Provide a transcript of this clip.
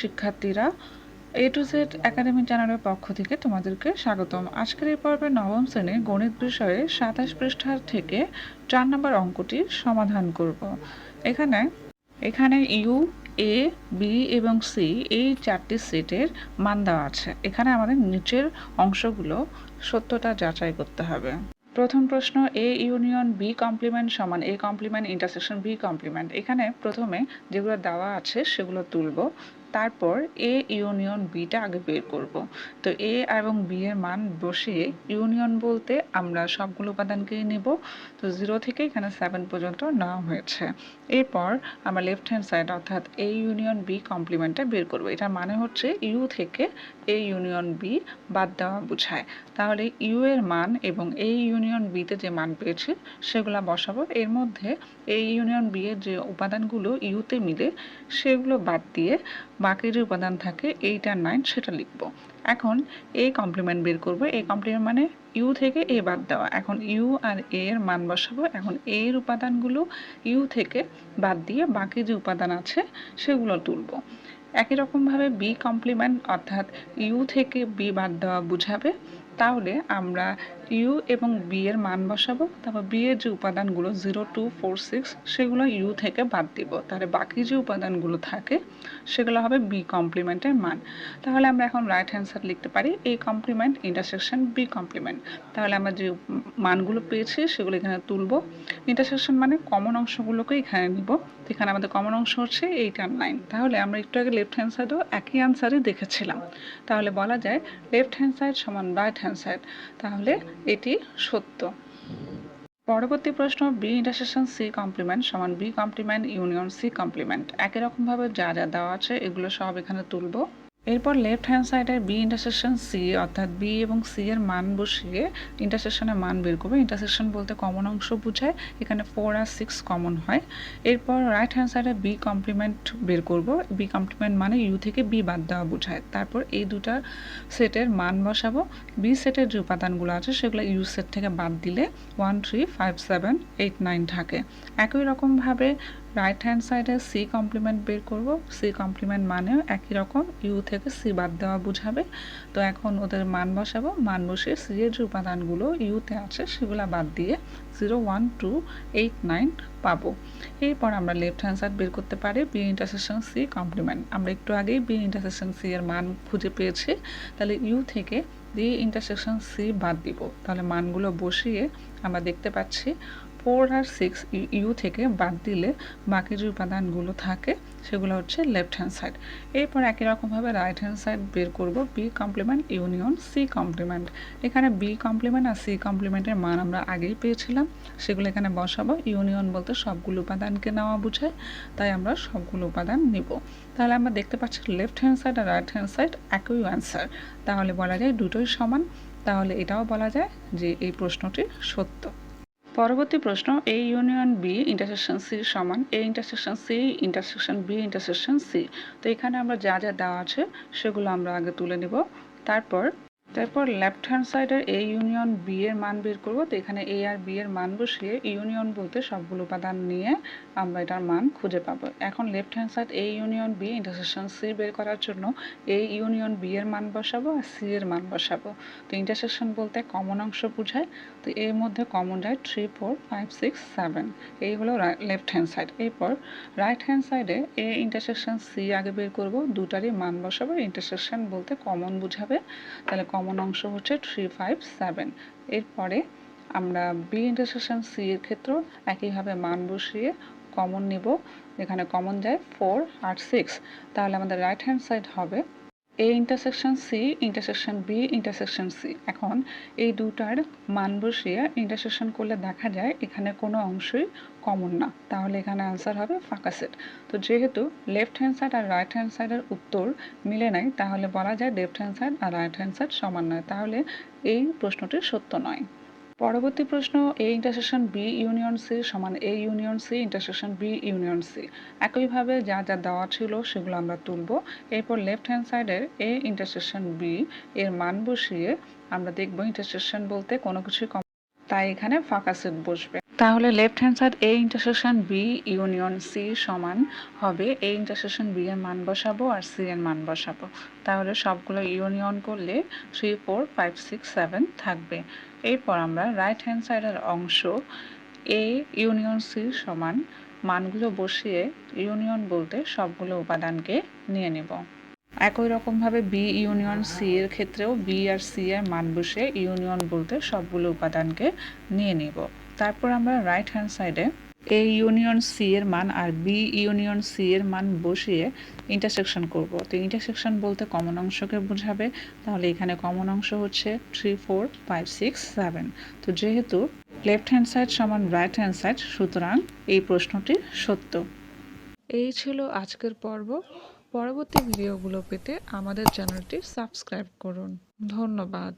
শিক্ষার্থীরা এ to Z academy চ্যানেলের পক্ষ থেকে তোমাদেরকে স্বাগতম। আজকের এই পর্বে নবম শ্রেণির গণিত বিষয়ে সাতাশ পৃষ্ঠার থেকে চার নম্বর অঙ্কটি সমাধান করব। এখানে এখানে ইউ এ বি এবং সি এই চারটি সেটের মান দেওয়া আছে। এখানে আমাদের নিচের অংশগুলো সত্যতা যাচাই করতে হবে। প্রথম প্রশ্ন এ ইউনিয়ন বি কমপ্লিমেন্ট সমান A complement intersection B complement. এখানে প্রথমে যেগুলো দেওয়া আছে সেগুলো তুলব। তারপর এ ইউনিয়ন বিটা আগে বের করব। তো এ এবং বি এর মান বসিয়ে ইউনিয়ন বলতে আমরা সবগুলো উপাদানকেই নেব। তো জিরো থেকে এখানে সেভেন পর্যন্ত নেওয়া হয়েছে। এরপর আমরা লেফট হ্যান্ড সাইড অর্থাৎ এ ইউনিয়ন বি কমপ্লিমেন্টটা বের করব। এটার মানে হচ্ছে ইউ থেকে এ ইউনিয়ন বি বাদ দেওয়া বোঝায়। তাহলে ইউ এর মান এবং এ ইউনিয়ন বিতে যে মান পেয়েছে, সেগুলো বসাবো। এর মধ্যে এ ইউনিয়ন বি এর যে উপাদানগুলো ইউতে মিলে, সেগুলো বাদ দিয়ে বাকি যে উপাদান থাকে এইট নাইন সেটা লিখব। এখন এ কমপ্লিমেন্ট বের করব। এ কমপ্লিমেন্ট মানে ইউ থেকে এ বাদ দেওয়া। এখন ইউ আর এ এর মান বসাবো। এখন এ এর উপাদানগুলো ইউ থেকে বাদ দিয়ে বাকি যে উপাদান আছে, সেগুলো তুলব। একই রকমভাবে বি কমপ্লিমেন্ট অর্থাৎ ইউ থেকে বি বাদ দেওয়া বুঝাবে। তাহলে আমরা ইউ এবং বি এর মান বসাবো, তারপর বি এর যে উপাদানগুলো জিরো টু ফোর সিক্স সেগুলো ইউ থেকে বাদ দিব। তাহলে বাকি যে উপাদানগুলো থাকে, সেগুলো হবে বি কমপ্লিমেন্টের মান। তাহলে আমরা এখন রাইট হ্যান্সার লিখতে পারি A complement intersection B complement তাহলে আমরা যে মানগুলো পেয়েছি, সেগুলো এখানে তুলব। ইন্টারসেকশন মানে কমন অংশগুলোকে এখানে নিব। এখানে আমাদের কমন অংশ হচ্ছে এইট আর নাইন তাহলে আমরা একটু আগে লেফট হ্যান্ড সাইডও একই আনসারই দেখেছিলাম। তাহলে বলা যায় লেফট হ্যান্ড সাইড সমান রাইট হ্যান্ড সাইড তাহলে এটি সত্য। পরবর্তী প্রশ্ন বি ইন্টারসেকশন সি কমপ্লিমেন্ট সমান B complement union C complement একই রকমভাবে যা যা দেওয়া আছে এগুলো সব এখানে তুলব। এরপর লেফট হ্যান্ড সাইডের বি ইন্টারসেকশন সি অর্থাৎ বি এবং সি এর মান বসিয়ে ইন্টারসেকশনের মান বের করব। ইন্টারসেকশন বলতে কমন অংশ বোঝায়, এখানে ফোর আর সিক্স কমন হয়। এরপর রাইট হ্যান্ড সাইডে বি কমপ্লিমেন্ট বের করব। বি কমপ্লিমেন্ট মানে ইউ থেকে বি বাদ দেওয়া বোঝায়। তারপর এই দুটা সেটের মান বসাবো। বি সেটের যে উপাদানগুলো আছে, সেগুলো ইউ সেট থেকে বাদ দিলে one three five seven eight nine থাকে। একই রকমভাবে রাইট হ্যান্ড সাইডে সি কমপ্লিমেন্ট বের করব। সি কমপ্লিমেন্ট মানেও একই রকম। ইউ থেকে সি বাদ দেওয়া বুঝাবে। তো এখন ওদের মান বসাবো। মান বসিয়ে সি এর যে উপাদানগুলো ইউতে আছে সেগুলো বাদ দিয়ে zero one two eight nine পাবো। এরপর আমরা লেফট হ্যান্ড সাইড বের করতে পারি। বি ইন্টারসেকশন সি কমপ্লিমেন্ট আমরা একটু আগেই বি ইন্টারসেকশন সি এর মান খুঁজে পেয়েছি। তাহলে ইউ থেকে বি ইন্টারসেকশন সি বাদ দিব। তাহলে মানগুলো বসিয়ে আমরা দেখতে পাচ্ছি ফোর আর সিক্স ইউ থেকে বাদ দিলে বাকি যে উপাদানগুলো থাকে, সেগুলো হচ্ছে লেফট হ্যান্ড সাইড এরপর একই রকমভাবে রাইট হ্যান্ড সাইড বের করব B complement union C complement এখানে বি কমপ্লিমেন্ট আর সি কমপ্লিমেন্টের মান আমরা আগেই পেয়েছিলাম, সেগুলো এখানে বসাবো। ইউনিয়ন বলতে সবগুলো উপাদানকে নেওয়া বোঝায়, তাই আমরা সবগুলো উপাদান নিব। তাহলে আমরা দেখতে পাচ্ছি লেফট হ্যান্ড সাইড আর রাইট হ্যান্ড সাইড একই অ্যান্সার তাহলে বলা যায় দুটোই সমান। তাহলে এটাও বলা যায় যে এই প্রশ্নটি সত্য। পরবর্তী প্রশ্ন A union B intersection C সমান A intersection C intersection B intersection C তো এখানে আমরা যা যা দেওয়া আছে, সেগুলো আমরা আগে তুলে নিব। তারপর তারপর লেফট হ্যান্ড সাইডের এ ইউনিয়ন বি এর মান বের করব। তো এখানে এ আর বি এর মান বসিয়ে ইউনিয়ন বলতে সবগুলো উপাদান নিয়ে আমরা এটার মান খুঁজে পাবো। এখন left hand side A union B intersection C বের করার জন্য এ ইউনিয়ন বি এর মান বসাবো আর সি এর মান বসাবো। তো ইন্টারসেকশন বলতে কমন অংশ বোঝায়। তো এর মধ্যে কমন যায় three four five six seven এই হলো লেফট হ্যান্ড সাইড এরপর রাইট হ্যান্ড সাইডে এ ইন্টারসেকশন সি আগে বের করব। দুটারই মান বসাবো। ইন্টারসেকশন বলতে কমন বুঝাবে। তাহলে কমন অংশ হচ্ছে থ্রি ফাইভ সেভেন এরপরে আমরা বি ইন্টারসেকশন সি এর ক্ষেত্রেও একইভাবে মান বসিয়ে কমন নিব। এখানে কমন যায় ফোর আর সিক্স তাহলে আমাদের রাইট হ্যান্ড সাইড হবে A intersection C intersection B intersection C এখন এই দুটার মান বসিয়ে ইন্টারসেকশন করলে দেখা যায় এখানে কোনো অংশই কমন না। তাহলে এখানে আনসার হবে ফাঁকা সেট তো যেহেতু লেফট হ্যান্ড সাইড আর রাইট হ্যান্ড সাইডের উত্তর মিলে নাই, তাহলে বলা যায় লেফট হ্যান্ড সাইড আর রাইট হ্যান্ড সাইড সমান নয়। তাহলে এই প্রশ্নটি সত্য নয়। পরবর্তী প্রশ্ন A intersection B union C সমান A union C intersection B union C একইভাবে যা যা দেওয়া ছিল সেগুলো আমরা তুলব। এরপর লেফট হ্যান্ড সাইডের এ ইন্টারসেকশন বি এর মান বসিয়ে আমরা দেখব ইন্টারসেকশন বলতে কোনো কিছুই কম তাই এখানে ফাঁকা সেট বসবে। তাহলে left hand side A intersection B union C সমান হবে এ ইন্টারসেকশন বি এর মান বসাবো আর সি এর মান বসাবো। তাহলে সবগুলো ইউনিয়ন করলে three four five six seven থাকবে। এরপর আমরা রাইট হ্যান্ড সাইডের অংশ এ ইউনিয়ন সি সমান মানগুলো বসিয়ে ইউনিয়ন বলতে সবগুলো উপাদানকে নিয়ে নেব। একই রকমভাবে বি ইউনিয়ন সি এর ক্ষেত্রেও বি আর সি এর মান বসে ইউনিয়ন বলতে সবগুলো উপাদানকে নিয়ে নেব। তারপর আমরা রাইট হ্যান্ড সাইডে এ ইউনিয়ন সি এর মান আর বি ইউনিয়ন সি এর মান বসিয়ে ইন্টারসেকশন করব। তো ইন্টারসেকশন বলতে কমন অংশকে বোঝাবে। তাহলে এখানে কমন অংশ হচ্ছে three four five six seven তো যেহেতু লেফট হ্যান্ড সাইড সমান রাইট হ্যান্ড সাইড সুতরাং এই প্রশ্নটি সত্য। এই ছিল আজকের পর্ব। পরবর্তী ভিডিওগুলো পেতে আমাদের চ্যানেলটি সাবস্ক্রাইব করুন। ধন্যবাদ।